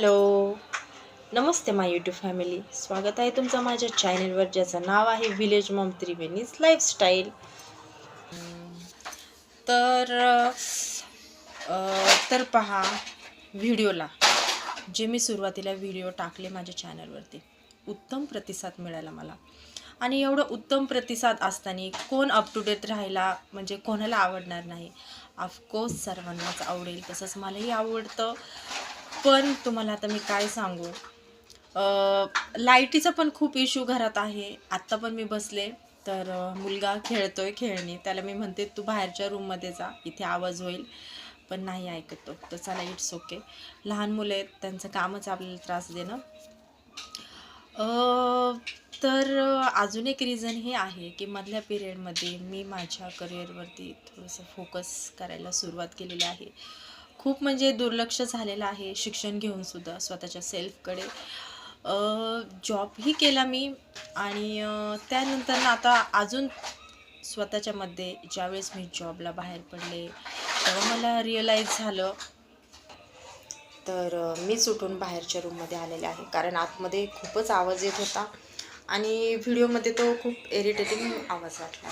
Hello. नमस्ते my YouTube family स्वागत आहे तुमचं माझ्या चॅनलवर ज्याचं नाव आहे विलेज मॉम त्रिवेणीज लाईफस्टाईल तर तर पहा व्हिडिओला. जे मी सुरुवातीला व्हिडिओ टाकले माझ्या चॅनलवरती उत्तम प्रतिसाद मिळाला मला. आणि एवढं उत्तम प्रतिसाद असताना कोण अप टू डेट राहायला म्हणजे कोणाला आवडणार नाही. ऑफकोर्स सर्वांनाच आवडेल तसंच मलाही आवडतं. पण तुम्हाला आता मी काय सांगू? लाईटीचा पण खूप इश्यू घरात आहे. आत्ता पण मी बसले तर मुलगा मुलगा खेळतोय खेळणी. त्याला मी म्हणते तू बाहेरच्या रूममध्ये जा इथे आवाज होईल. पण नाही ऐकत तो. तर चला इट्स ओके लहान मुलं आहेत त्यांचं कामच आपल्याला त्रास देणं. तर अजून एक रिझन हे आहे की मधल्या पिरियडमध्ये मी माझ्या करिअरवरती थोडंसं फोकस करायला सुरुवात केलेली आहे. खूप म्हणजे दुर्लक्ष झालेलं आहे शिक्षण घेऊनसुद्धा स्वतःच्या सेल्फकडे. जॉबही केला मी आणि त्यानंतर ना आता अजून स्वतःच्यामध्ये ज्यावेळेस मी जॉबला बाहेर पडले तेव्हा मला रिअलाईज झालं. तर मीच उठून बाहेरच्या रूममध्ये आलेले आहे. कारण आतमध्ये खूपच आवाज येत होता आणि व्हिडिओमध्ये तो खूप इरिटेटिंग आवाज वाटला.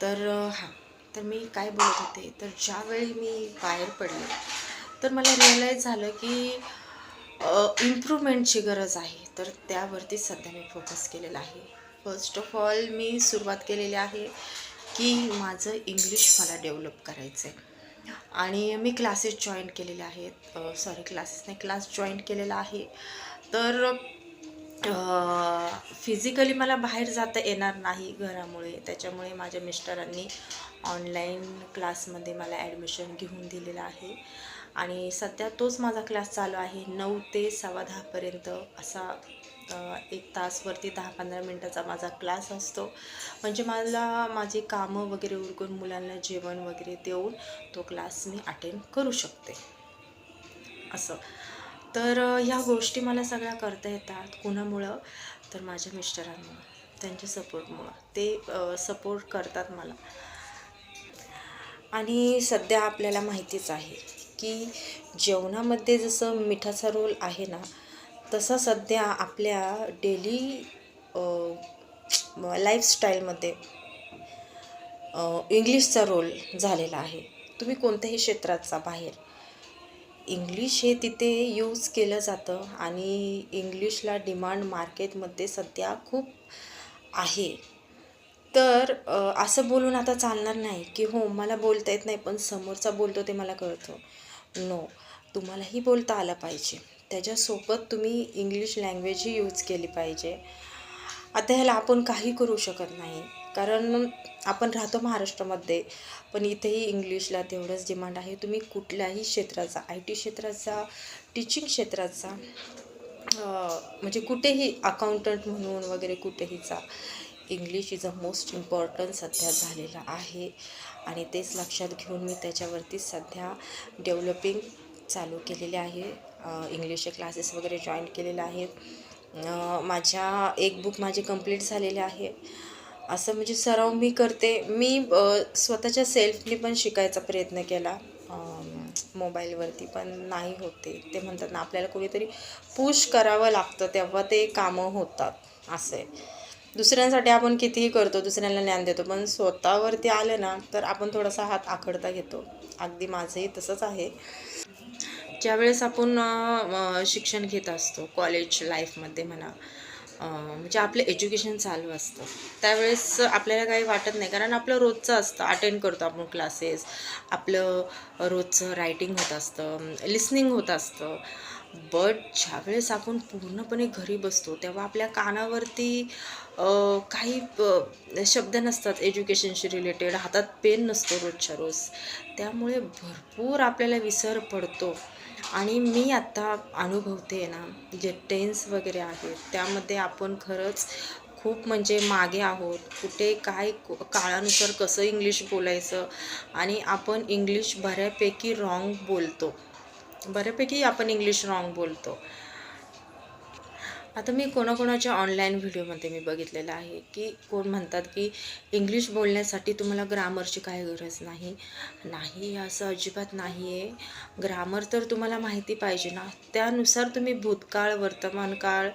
तर हां. तर मी काय बोलत होते? तर ज्यावेळी मी बाहेर पडले तर मला रिअलाईज झालं की इम्प्रूव्हमेंटची गरज आहे. तर त्यावरती सध्या मी फोकस केलेला आहे. फर्स्ट ऑफ ऑल मी सुरुवात केलेली आहे की माझं इंग्लिश मला डेव्हलप करायचं आहे आणि मी क्लासेस जॉईन केलेले आहेत. सॉरी क्लासेस नाही क्लास जॉईन केलेला आहे. तर फिजिकली मला बाहेर जाता येणार नाही घरामुळे. त्याच्यामुळे माझ्या मिस्टरांनी ऑनलाईन क्लासमध्ये मला ॲडमिशन घेऊन दिलेलं आहे. आणि सध्या तोच माझा क्लास चालू आहे. नऊ ते सव्वा दहापर्यंत असा एक तासवरती दहा पंधरा मिनटाचा माझा क्लास असतो. म्हणजे मला माझी कामं वगैरे उरकून मुलांना जेवण वगैरे देऊन तो क्लास मी अटेंड करू शकते. असं. तर ह्या गोष्टी मला सगळ्या करता येतात कुणामुळं? तर माझ्या मिस्टरांमुळं त्यांच्या सपोर्टमुळं. ते सपोर्ट करतात मला. आणि सध्या आपल्याला माहितीच आहे की जेवणामध्ये जसं मिठाचा रोल आहे ना तसा सध्या आपल्या डेली लाईफस्टाईलमध्ये इंग्लिशचा रोल झालेला आहे. तुम्ही कोणत्याही क्षेत्राचा बाहेर इंग्लिश हे तिथे यूज केलं जातं आणि इंग्लिशला डिमांड मार्केटमध्ये सध्या खूप आहे. तर असं बोलून आता चालणार नाही की हो मला बोलता येत नाही पण समोरचा बोलतो ते मला कळतं. नो तुम्हालाही बोलता आलं पाहिजे. त्याच्यासोबत तुम्ही इंग्लिश लँग्वेजही यूज केली पाहिजे. आता ह्याला आपण काही करू शकत नाही. कारण आपण राहतो महाराष्ट्रामध्ये पण इथेही इंग्लिशला तेवढंच डिमांड आहे. तुम्ही कुठल्याही क्षेत्राचा आय टी क्षेत्राचा टीचिंग क्षेत्राचा म्हणजे कुठेही अकाउंटंट म्हणून वगैरे कुठेही जा English is a most important सध्या झालेला आहे. आणि तेच लक्षात घेऊन मी त्याच्यावरती सध्या डेव्हलपिंग चालू केलेले आहे. इंग्लिशचे क्लासेस वगैरे जॉईन केलेले आहेत. माझ्या एक बुक माझे कंप्लीट झालेले आहे. असं म्हणजे सराव मी करते. मी स्वतःच्या सेल्फनी पण शिकायचा प्रयत्न केला. मोबाईलवरती पण नाही होते. ते म्हणतात ना आपल्याला कोणीतरी पुश करावं लागतं तेव्हा ते कामं होतात. असे दुसऱ्यांसाठी आपण कितीही करतो दुसऱ्यांना ज्ञान देतो पण स्वतःवरती आलं ना तर आपण थोडासा हात आखडता घेतो. अगदी माझंही तसंच आहे. ज्यावेळेस आपण शिक्षण घेत असतो कॉलेज लाईफमध्ये म्हणा म्हणजे आपलं एज्युकेशन चालू असतं. त्यावेळेस आपल्याला काही वाटत नाही. कारण आपलं रोजचं असतं. अटेंड करतो आपण क्लासेस आपलं रोजचं रायटिंग होत असतं. लिसनिंग होत असतं. बट ज्यावेळेस आपण पूर्णपणे घरी बसतो तेव्हा आपल्या कानावरती काही शब्द नसतात एज्युकेशनशी रिलेटेड हातात पेन नसतो रोजच्या रोज. त्यामुळे भरपूर आपल्याला विसर पडतो. आणि मी आत्ता अनुभवते ना जे टेन्स वगैरे आहेत त्यामध्ये आपण खरंच खूप म्हणजे मागे आहोत. कुठे काय काळानुसार कसं इंग्लिश बोलायचं आणि आपण इंग्लिश बऱ्यापैकी रॉंग बोलतो. बऱ्यापैकी आपण इंग्लिश रॉंग बोलतो. आता मी कोणाकोणाच्या ऑनलाईन व्हिडिओमध्ये मी बघितलेलं आहे की कोण म्हणतात की इंग्लिश बोलण्यासाठी तुम्हाला ग्रामरची काय गरज नाही. नाही असं अजिबात नाही आहे ग्रामर तर तुम्हाला माहिती पाहिजे ना. त्यानुसार तुम्ही भूतकाळ वर्तमानकाळ